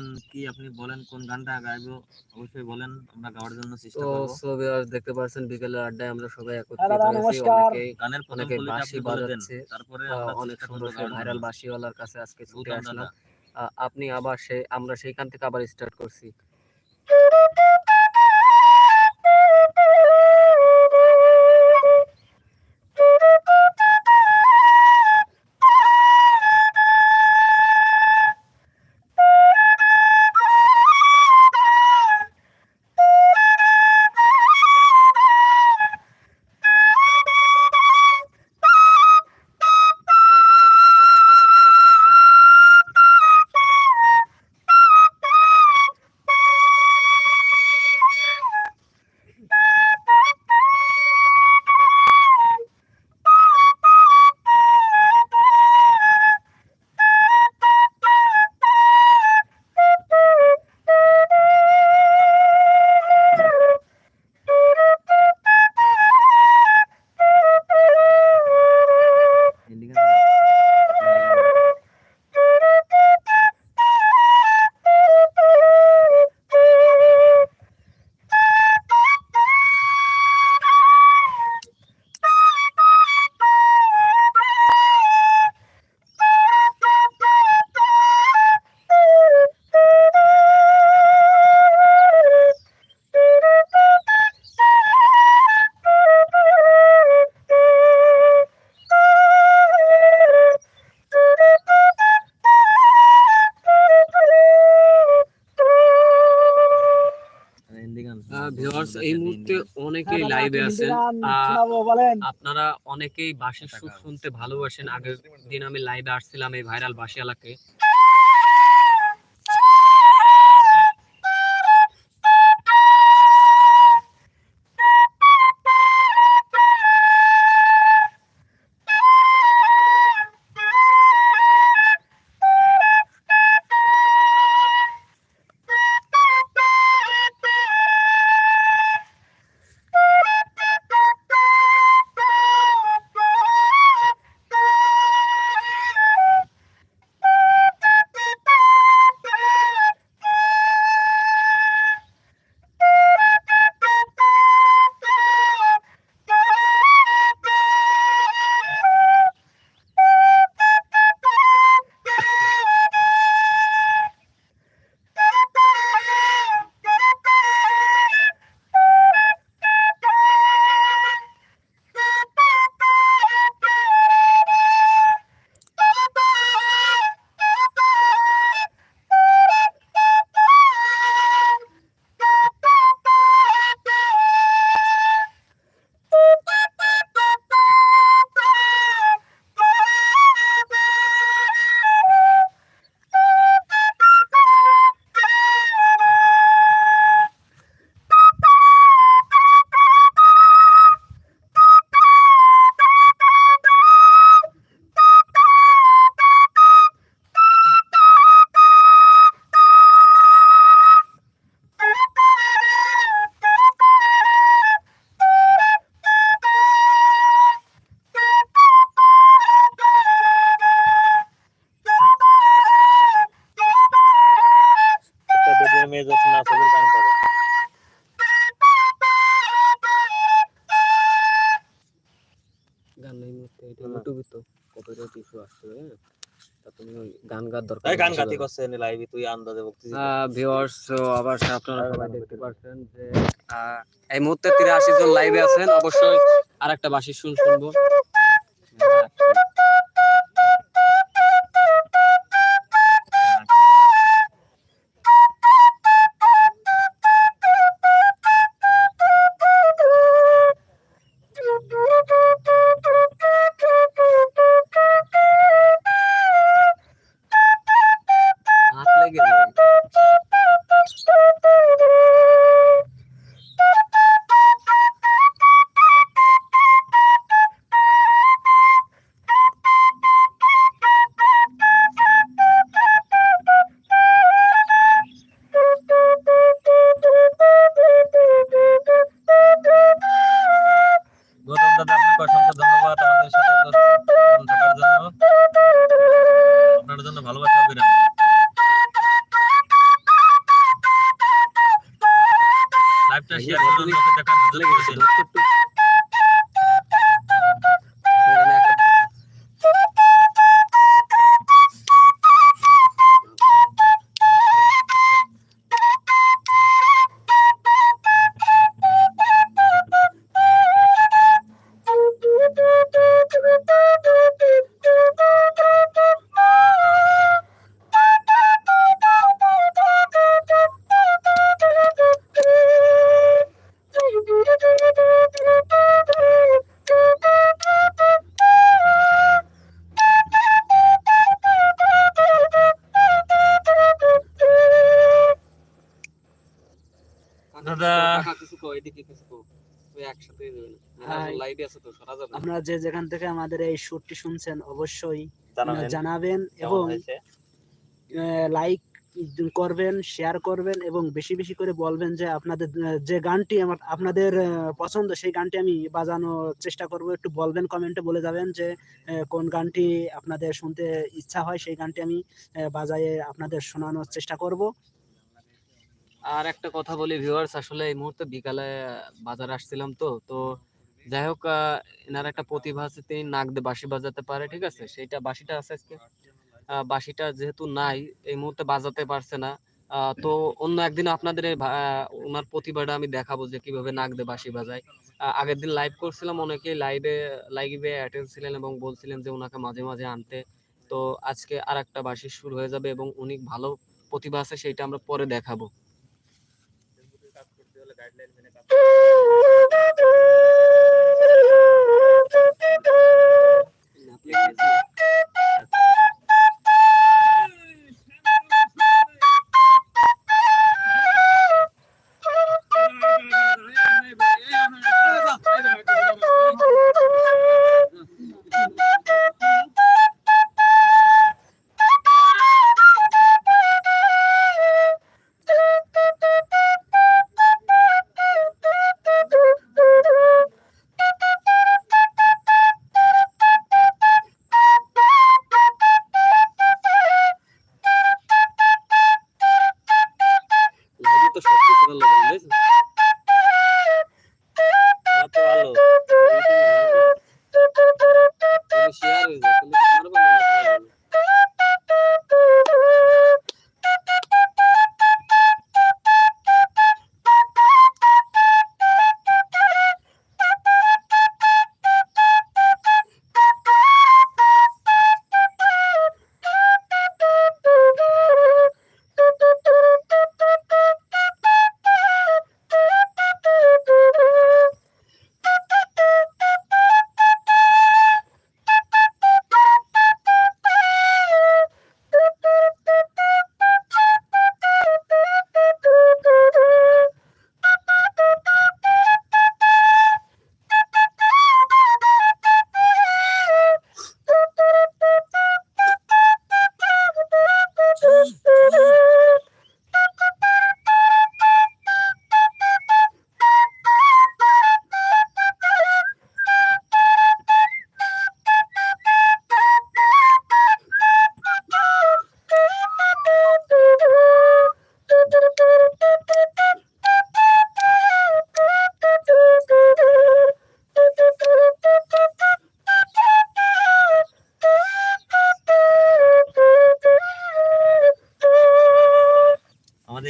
গান কি আপনি বলেন কোন গানটা গাইবো? অবশ্যই বলেন আমরা গাওয়ার জন্য চেষ্টা তো করব। সো ভিউয়ার্স দেখতে পাচ্ছেন বিকেলের আড্ডায় আমরা সবাই একত্রিত হয়েছি নমস্কার। গানের প্রথম অনেকে বাঁশি বাজাচ্ছে। তারপরে আমরা অনেক সুন্দর ভাইরাল বাসিওয়ালার বাঁশিওয়ালার কাছে আজকে ছুটে আসলাম। আপনি আবার সে আমরা সেইখান থেকে আবার স্টার্ট করছি। অনেকেই হ্যাঁ লাইভে আপনি আছেন। আপনারা অনেকেই বাঁশির সুর শুনতে ভালোবাসেন। আগের দিন আমি লাইভে আসছিলাম এই ভাইরাল বাঁশিয়ালাকে তো কপিরাইট ইস্যু আসছে হ্যাঁ তুমি ওই গান গার দরকার এই গান গাতি করছে লাইভে তুই আন্দাজে ভিউয়ার্স আবার আপনারা সবাই দেখতে পাচ্ছেন যে আহ, এই মুহূর্তে তিরাশি জন লাইভে আছেন। অবশ্যই আর একটা বাসি শুন শুনব কো এদিকে কিছু কো। আপনারা যে যেখান থেকে আমাদের এই শুটটি শুনছেন অবশ্যই জানাবেন। এবং লাইক করবেন শেয়ার করবেন এবং বেশি বেশি করে বলবেন যে আপনাদের যে গানটি আমার আপনাদের পছন্দ সেই গানটি আমি বাজানোর চেষ্টা করব। একটু বলবেন কমেন্টে বলে যাবেন যে কোন গানটি আপনাদের শুনতে ইচ্ছা হয় সেই গানটি আমি বাজায়ে আপনাদের শোনানোর চেষ্টা করব। আর একটা কথা বলি ভিউয়ার্স আসলে এই মুহূর্তে বিকালে বাজার আসছিলাম তো তো যাই হোক এনার একটা প্রতিভা আছে তিনি নাক দিয়ে বাঁশি বাজাতে পারে, ঠিক আছে? সেইটা বাঁশিটা আছে আজকে। বাঁশিটা যেহেতু নাই, এই মুহূর্তে বাজাতে পারছে না। তো অন্য একদিন আপনাদের ওনার প্রতিভাটা আমি দেখাবো যে কীভাবে নাক দিয়ে বাঁশি বাজায়। আগের দিন লাইভ করছিলাম, অনেকেই লাইভে লাইভে অ্যাটেন্ড ছিলেন এবং বলছিলেন যে ওনাকে মাঝে মাঝে আনতে। তো আজকে আর একটা বাঁশি শুরু হয়ে যাবে এবং উনি ভালো প্রতিভা আছে, সেইটা আমরা পরে দেখাবো। লাইভে যদি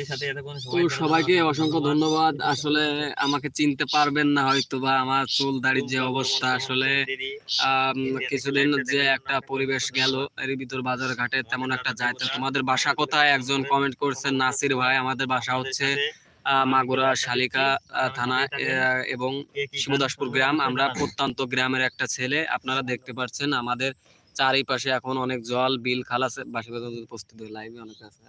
আমাদের সাথে এতক্ষণ সময় সবাইকে অসংখ্য ধন্যবাদ। আসলে আমাকে চিনতে পারবেন না হয়তো বা আমার চুল দাড়ির যে অবস্থা। আসলে কিছুদিন যে একটা পরিবেশ গেল এর ভিতর বাজার ঘাটে তেমন একটা তোমাদের বাসা কোথায়? একজন কমেন্ট করছেন নাসির ভাই। আমাদের বাসা হচ্ছে মাগুরা শালিকা থানা এবং শিবদাসপুর গ্রাম। আমরা প্রত্যন্ত গ্রামের একটা ছেলে। আপনারা দেখতে পাচ্ছেন আমাদের চারিপাশে এখন অনেক জল বিল খালাস বাসি বাজার প্রস্তুত লাইভে অনেক আছে।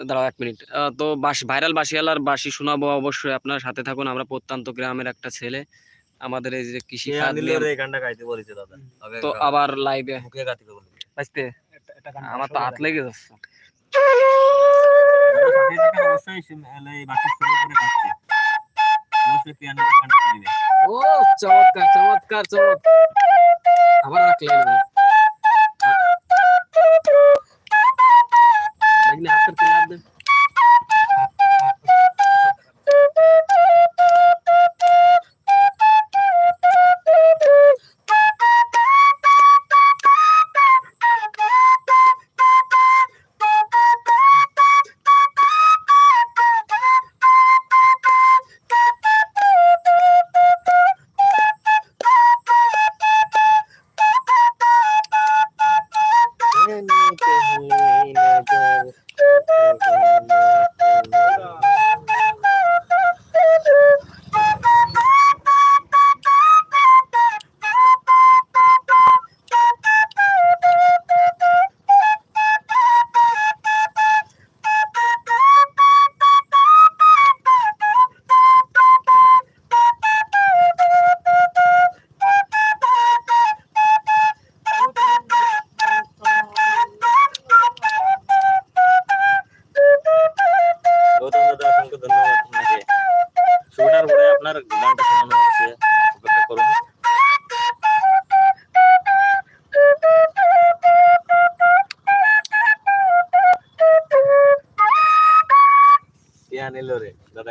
দাঁড়াও এক মিনিট। আহ, তো বাস ভাইরাল বাসিয়ালার বাসি শোনাবো অবশ্যই আপনার সাথে থাকুন। আমরা প্রত্যন্ত গ্রামের একটা ছেলে আমাদের এই যে কৃষি কে নিয়ে- এই গানটা গাইতে বলেছে দাদা। তো আবার লাইভে মুখে গাইতে বলবে বাঁচতে আমার তো হাত লেগে যাচ্ছে। ও চমৎকার চমৎকার চমৎকার। আবার রাখলেন Magna, aperta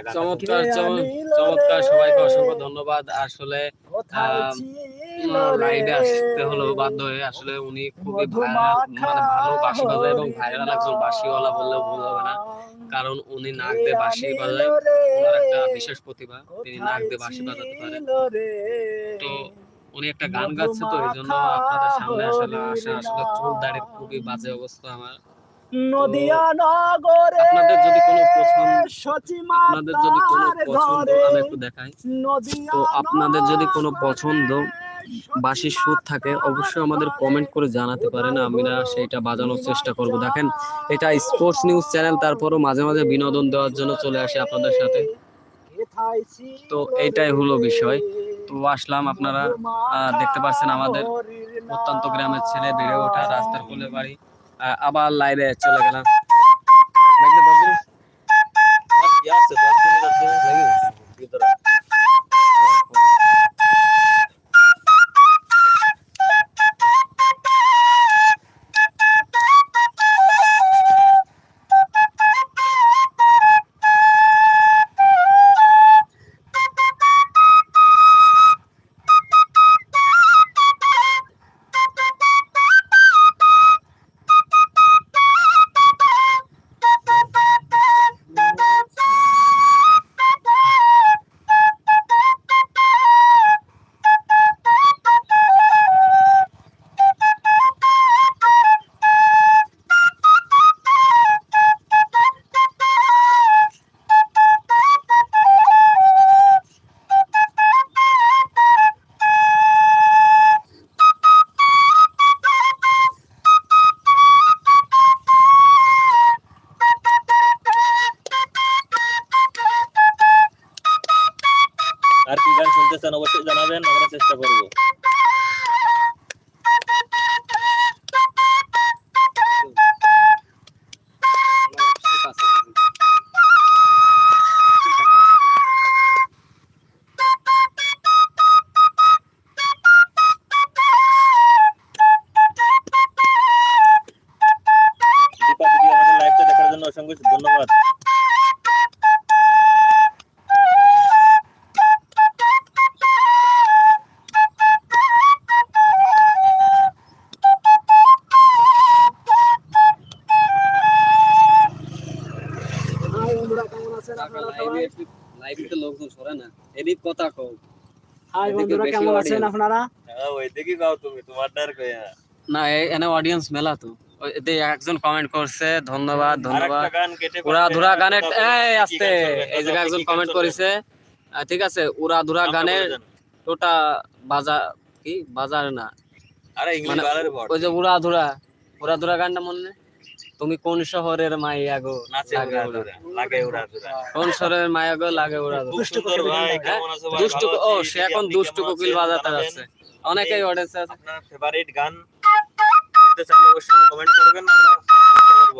চমৎকার চমৎকার সবাইকে অসংখ্য ধন্যবাদ। আসলে কোথায় আম, ছিল লাইভে রে? আসতে হলো বাধ্য হয়ে। আসলে উনি খুবই মানে ভালো বাঁশি বাজায় এবং ভাইরাল একজন। বাঁশিওয়ালা বললেও ভুল হবে না। কারণ উনি নাক দিয়ে বাঁশি বাজায়। ওনার একটা বিশেষ প্রতিভা তিনি নাক দিয়ে বাঁশি বাজাতে পারেন। তো উনি একটা গান গাচ্ছে তো এই জন্য আপনাদের সামনে আসলে আসা। আসলে চুল দাড়ির খুবই বাজে অবস্থা আমার। নদিয়া নগরে আপনাদের যদি কোনো পছন্দ আপনাদের যদি কোনো পছন্দ ঘরে আমি একটু দেখাই। তো আপনাদের যদি কোনো পছন্দ বাঁশির সুর থাকে অবশ্যই আমাদের কমেন্ট করে জানাতে পারেন আমরা সেইটা বাজানোর চেষ্টা করব। দেখেন এটা স্পোর্টস নিউজ চ্যানেল তারপরও মাঝে মাঝে বিনোদন দেওয়ার জন্য চলে আসে আপনাদের সাথে। তো এইটাই হলো বিষয়। তো আসলাম আপনারা আহ, দেখতে পাচ্ছেন আমাদের প্রত্যন্ত গ্রামের ছেলে বেড়ে ওঠা রাস্তার কোলে বাড়ি। আবার লাইভে চলে গেলাম দেখলে বদরুল? আমার কি আছে দশ মিনিট কি গান শুনতে চান অবশ্যই জানাবেন আমরা চেষ্টা করব হাই বন্ধুরা কেমন আছেন আপনারা? হ্যাঁ গাও তুমি তোমার ডার হ্যাঁ। না এনে অডিয়েন্স মেলা তো। এতে একজন কমেন্ট করছে ধন্যবাদ ধন্যবাদ। গান উড়া ধুরা গানের এই আস্তে এই জায়গায় একজন গান কমেন্ট করেছে। ঠিক আছে উড়া ধুরা গানের বলে টোটা বাজার কি? বাজার না। আরে ইংলিশ মানে বালের বড় ওই যে উড়া ধুরা উড়া ধুরা গানটা মনে নেই? তুমি কোন শহরের মাইয়া গো? লাগে উড়া কোন শহরের মাইয়া গো লাগে উড়া দুষ্টু ও সে এখন দুষ্ট কোকিল বাজাতে। যাচ্ছে অনেকেই অডিয়েন্স আছে। আপনার ফেভারিট গান করতে চাইলে অবশ্যই কমেন্ট করবেন আমরা চেষ্টা করব।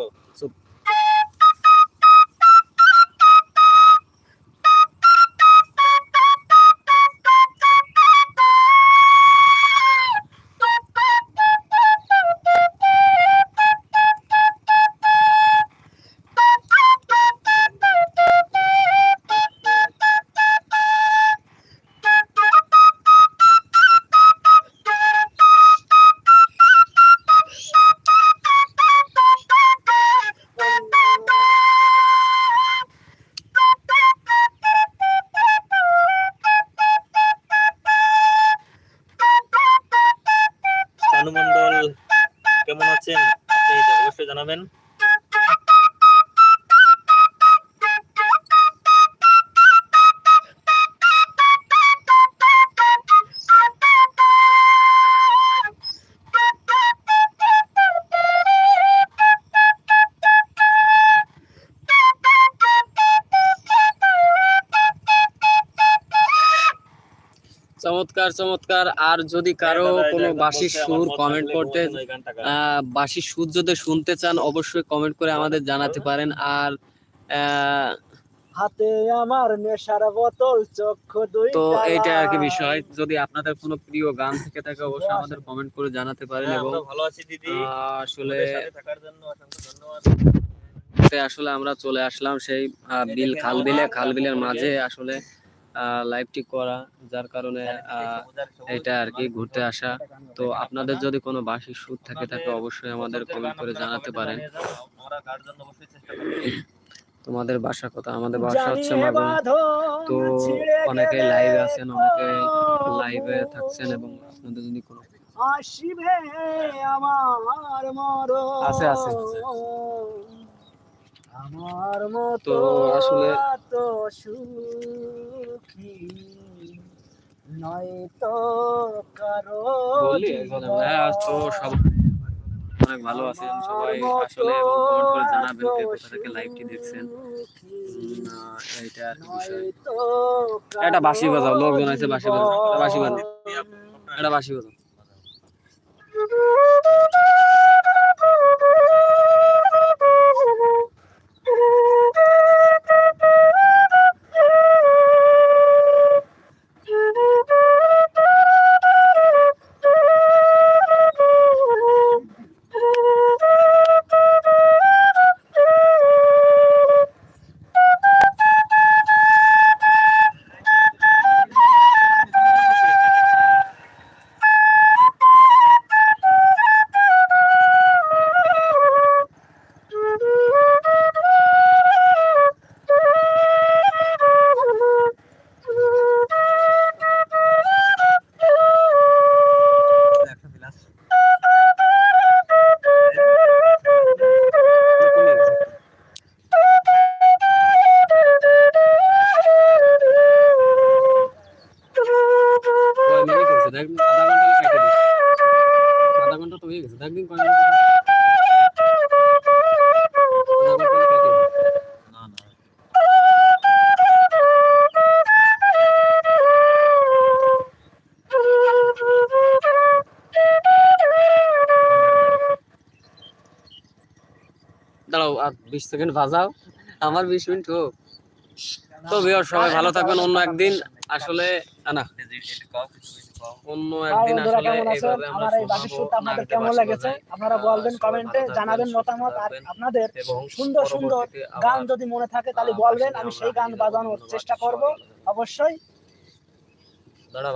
চমৎকার চমৎকার। আর যদি কারও হ্যাঁ, কোনো একদম বাসির সুর কমেন্ট করতে বাসির সুর যদি শুনতে চান অবশ্যই কমেন্ট করে আমাদের জানাতে পারেন। আর হাতে আমার নেশার বোতল চক্ষু দুই তো এইটা আর কি বিষয়। যদি আপনাদের কোনো প্রিয় গান থেকে থাকে অবশ্যই আমাদের কমেন্ট করে জানাতে পারেন হ্যাঁ, এবং ভালো আছি দিদি। আসলে থাকার জন্য অসংখ্য ধন্যবাদ। আসলে আমরা চলে আসলাম সেই বিল খাল বিলে খাল বিলের মাঝে আসলে লাইভটি করা যার কারণে এটা আর কি ঘুরতে আসা। তো আপনাদের যদি কোনো বার্ষিক সুদ থেকে থাকে অবশ্যই আমাদের কমেন্ট করে জানাতে পারেন। তোমাদের বাসা কথা আমাদের বাসা হচ্ছে তো অনেকে লাইভে আছেন অনেকে লাইভে থাকছেন এবং আপনাদের যদি কোনো আসিবে আমার মর আছে, আছে। আমার মতো আসলে- সুখী নয় তো কারও হ্যাঁ আজ তো সব অনেক ভালো আছেন সবাই। আসলে কমেন্ট করে জানাবেন কে কোথা থেকে লাইভটি দেখছেন। আর কি বিষয়। এটা বাঁশি বাজাও, লোকজন আছে বাঁশি বাজাও, এটা বাঁশি বাজাও। এটা বাসি কথা বিশ সেকেন্ড বাজাও। আমার বিশ মিনিট হোক। তো ভিউয়ার সবাই ভালো থাকবেন। অন্য একদিন আসলে না অন্য একদিন আসলে কেমন এইভাবে আমরা এই শোনাবো শুট আপনাদের কেমন লেগেছে? আপনারা বলবেন কমেন্টে জানাবেন মতামত আর আপনাদের সুন্দর সুন্দর গান যদি মনে থাকে তাহলে বলবেন আমি সেই গান বাজানোর চেষ্টা করব। অবশ্যই। দাঁড়া